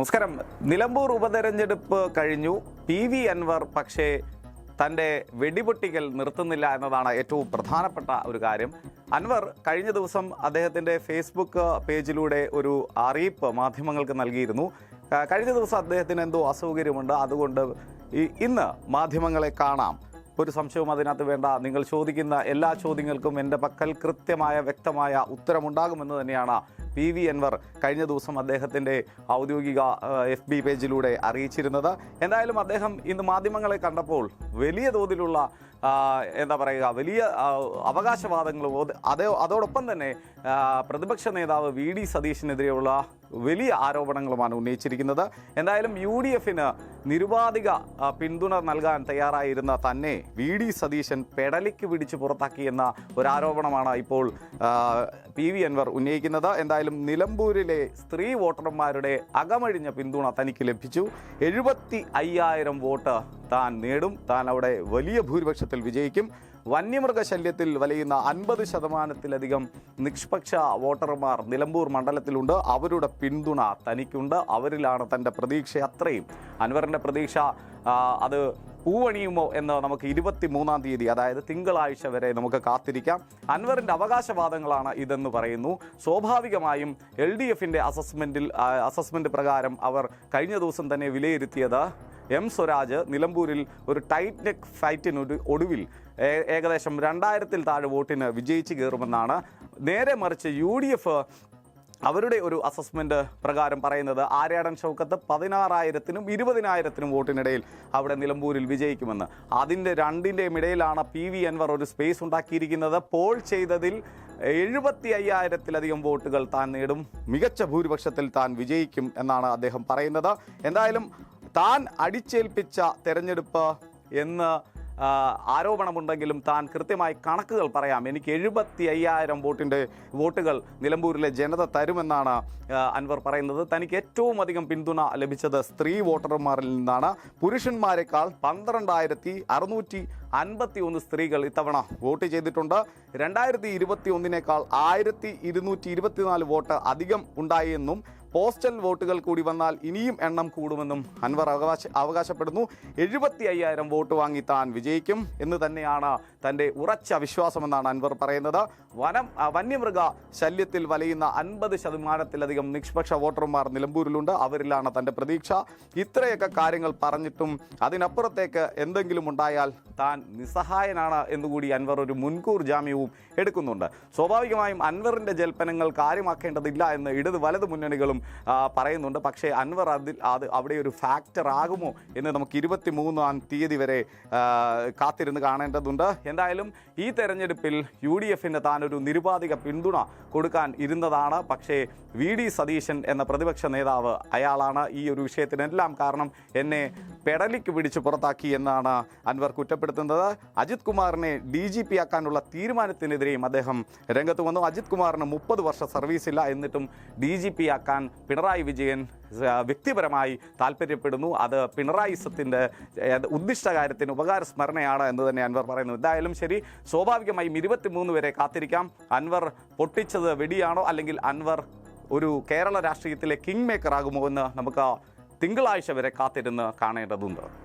നമസ്കാരം. നിലമ്പൂർ ഉപതെരഞ്ഞെടുപ്പ് കഴിഞ്ഞു. പി വി അൻവർ പക്ഷേ തന്റെ വെടിപൊട്ടിക്കൽ നിർത്തുന്നില്ല എന്നതാണ് ഏറ്റവും പ്രധാനപ്പെട്ട ഒരു കാര്യം. അൻവർ കഴിഞ്ഞ ദിവസം അദ്ദേഹത്തിന്റെ ഫേസ്ബുക്ക് പേജിലൂടെ ഒരു അറിയിപ്പ് മാധ്യമങ്ങൾക്ക് നൽകിയിരുന്നു. കഴിഞ്ഞ ദിവസം അദ്ദേഹത്തിന് എന്തോ അസൗകര്യമുണ്ട്. അതുകൊണ്ട് ഇന്ന് മാധ്യമങ്ങളെ കാണാം. ഒരു സംശയവും അതിനകത്ത് വേണ്ട. നിങ്ങൾ ചോദിക്കുന്ന എല്ലാ ചോദ്യങ്ങൾക്കും എന്റെ പക്കൽ കൃത്യമായ വ്യക്തമായ ഉത്തരമുണ്ടാകുമെന്ന് തന്നെയാണ് പി വി അൻവർ കഴിഞ്ഞ ദിവസം അദ്ദേഹത്തിന്റെ ഔദ്യോഗിക എഫ് ബി പേജിലൂടെ അറിയിച്ചിരുന്നത്. എന്തായാലും അദ്ദേഹം ഇന്ന് മാധ്യമങ്ങളെ കണ്ടപ്പോൾ വലിയ തോതിലുള്ള എന്താ പറയുക വലിയ അവകാശവാദങ്ങൾ അത് അതേ അതോടൊപ്പം തന്നെ പ്രതിപക്ഷ നേതാവ് വി ഡി സതീഷിനെതിരെയുള്ള വലിയ ആരോപണങ്ങളുമാണ് ഉന്നയിച്ചിരിക്കുന്നത്. എന്തായാലും യു ഡി എഫിന് നിരുപാധിക പിന്തുണ നൽകാൻ തയ്യാറായിരുന്ന തന്നെ വി ഡി സതീശൻ പെടലിക്ക് പിടിച്ച് പുറത്താക്കിയെന്ന ഒരു ആരോപണമാണ് ഇപ്പോൾ പി വി അൻവർ ഉന്നയിക്കുന്നത്. എന്തായാലും നിലമ്പൂരിലെ സ്ത്രീ വോട്ടർമാരുടെ അകമഴിഞ്ഞ പിന്തുണ തനിക്ക് ലഭിച്ചു. എഴുപത്തി അയ്യായിരം വോട്ട് താൻ നേടും. താൻ അവിടെ വലിയ ഭൂരിപക്ഷത്തിൽ വിജയിക്കും. വന്യമൃഗശല്യത്തിൽ വലയുന്ന അൻപത് ശതമാനത്തിലധികം നിഷ്പക്ഷ വോട്ടർമാർ നിലമ്പൂർ മണ്ഡലത്തിലുണ്ട്. അവരുടെ പിന്തുണ തനിക്കുണ്ട്. അവരിലാണ് തന്റെ പ്രതീക്ഷ അത്രയും. അൻവറിന്റെ പ്രതീക്ഷ അത് പൂവണിയുമോ എന്ന് നമുക്ക് ഇരുപത്തി മൂന്നാം തീയതി അതായത് തിങ്കളാഴ്ച വരെ നമുക്ക് കാത്തിരിക്കാം. അൻവറിന്റെ അവകാശവാദങ്ങളാണ് ഇതെന്ന് പറയുന്നു. സ്വാഭാവികമായും എൽ ഡി എഫിന്റെ അസസ്മെന്റിൽ അസസ്മെന്റ് പ്രകാരം അവർ കഴിഞ്ഞ ദിവസം തന്നെ വിലയിരുത്തിയത് എം സ്വരാജ് നിലമ്പൂരിൽ ഒരു ടൈറ്റ് നെക്ക് ഫൈറ്റിനൊരു ഒടുവിൽ ഏകദേശം രണ്ടായിരത്തിൽ താഴെ വോട്ടിന് വിജയിച്ച് കയറുമെന്നാണ്. നേരെ മറിച്ച് യു ഡി എഫ് അവരുടെ ഒരു അസസ്മെന്റ് പ്രകാരം പറയുന്നത് ആര്യാടൻ ഷൗക്കത്ത് പതിനാറായിരത്തിനും ഇരുപതിനായിരത്തിനും വോട്ടിനിടയിൽ അവിടെ നിലമ്പൂരിൽ വിജയിക്കുമെന്ന്. അതിന്റെ രണ്ടിന്റെയും ഇടയിലാണ് പി വി അൻവർ ഒരു സ്പേസ് ഉണ്ടാക്കിയിരിക്കുന്നത്. പോൾ ചെയ്തതിൽ എഴുപത്തി അയ്യായിരത്തിലധികം വോട്ടുകൾ താൻ നേടും. മികച്ച ഭൂരിപക്ഷത്തിൽ താൻ വിജയിക്കും എന്നാണ് അദ്ദേഹം പറയുന്നത്. എന്തായാലും താൻ അടിച്ചേൽപ്പിച്ച തെരഞ്ഞെടുപ്പ് എന്ന് ആരോപണമുണ്ടെങ്കിലും താൻ കൃത്യമായി കണക്കുകൾ പറയാം. എനിക്ക് എഴുപത്തി അയ്യായിരം വോട്ടിന്റെ വോട്ടുകൾ നിലമ്പൂരിലെ ജനത തരുമെന്നാണ് അൻവർ പറയുന്നത്. തനിക്ക് ഏറ്റവും അധികം പിന്തുണ ലഭിച്ചത് സ്ത്രീ വോട്ടർമാരിൽ നിന്നാണ്. പുരുഷന്മാരെക്കാൾ പന്ത്രണ്ടായിരത്തി അറുന്നൂറ്റി അൻപത്തി ഒന്ന് സ്ത്രീകൾ ഇത്തവണ വോട്ട് ചെയ്തിട്ടുണ്ട്. രണ്ടായിരത്തി ഇരുപത്തി ഒന്നിനേക്കാൾ ആയിരത്തി ഇരുന്നൂറ്റി ഇരുപത്തിനാല് വോട്ട് അധികം ഉണ്ടായി എന്നും പോസ്റ്റൽ വോട്ടുകൾ കൂടി വന്നാൽ ഇനിയും എണ്ണം കൂടുമെന്നും അൻവർ അവകാശ അവകാശപ്പെടുന്നു. എഴുപത്തി അയ്യായിരം വോട്ട് വാങ്ങി താൻ വിജയിക്കും എന്ന് തന്നെയാണ് തന്റെ ഉറച്ച വിശ്വാസമെന്നാണ് അൻവർ പറയുന്നത്. വനം വന്യമൃഗ ശല്യത്തിൽ വലയുന്ന അൻപത് ശതമാനത്തിലധികം നിഷ്പക്ഷ വോട്ടർമാർ നിലമ്പൂരിലുണ്ട്. അവരിലാണ് തന്റെ പ്രതീക്ഷ. ഇത്രയൊക്കെ കാര്യങ്ങൾ പറഞ്ഞിട്ടും അതിനപ്പുറത്തേക്ക് എന്തെങ്കിലും ഉണ്ടായാൽ താൻ നിസ്സഹായനാണ് എന്നുകൂടി അൻവർ ഒരു മുൻകൂർ ജാമ്യവും എടുക്കുന്നുണ്ട്. സ്വാഭാവികമായും അൻവറിന്റെ ജൽപ്പനങ്ങൾ കാര്യമാക്കേണ്ടതില്ല എന്ന് ഇടത് വലത് മുന്നണികളും പറയുന്നുണ്ട്. പക്ഷേ അൻവർ അതിൽ അത് അവിടെ ഒരു ഫാക്ടർ ആകുമോ എന്ന് നമുക്ക് ഇരുപത്തി മൂന്നാം തീയതി വരെ കാത്തിരുന്ന് കാണേണ്ടതുണ്ട്. എന്തായാലും ഈ തെരഞ്ഞെടുപ്പിൽ യു ഡി എഫിന് താനൊരു നിരുപാധിക പിന്തുണ കൊടുക്കാൻ ഇരുന്നതാണ്. പക്ഷേ വി ഡി സതീശൻ എന്ന പ്രതിപക്ഷ നേതാവ് അയാളാണ് ഈ ഒരു വിഷയത്തിനെല്ലാം കാരണം എന്നെ പെടലിക്ക് പിടിച്ച് പുറത്താക്കി എന്നാണ് അൻവർ കുറ്റപ്പെടുത്തുന്നത്. അജിത് കുമാറിനെ ഡി ജി പി ആക്കാനുള്ള തീരുമാനത്തിനെതിരെയും അദ്ദേഹം രംഗത്ത് വന്നു. അജിത് കുമാറിന് മുപ്പത് വർഷ സർവീസില്ല. എന്നിട്ടും ഡി ജി പി ആക്കാൻ പിണറായി വിജയൻ വ്യക്തിപരമായി താല്പര്യപ്പെടുന്നു. അത് പിണറായി സത്തിന്റെ ഉദ്ദിഷ്ട കാര്യത്തിന് ഉപകാര സ്മരണയാണ് എന്ന് തന്നെ അൻവർ പറയുന്നു. എന്തായാലും ശരി സ്വാഭാവികമായും ഇരുപത്തിമൂന്ന് വരെ കാത്തിരിക്കാം. അൻവർ പൊട്ടിച്ചത് വെടിയാണോ? അല്ലെങ്കിൽ അൻവർ ഒരു കേരള രാഷ്ട്രീയത്തിലെ കിങ് മേക്കർ ആകുമോ എന്ന് നമുക്ക് തിങ്കളാഴ്ച വരെ കാത്തിരുന്ന് കാണേണ്ടതുണ്ട്.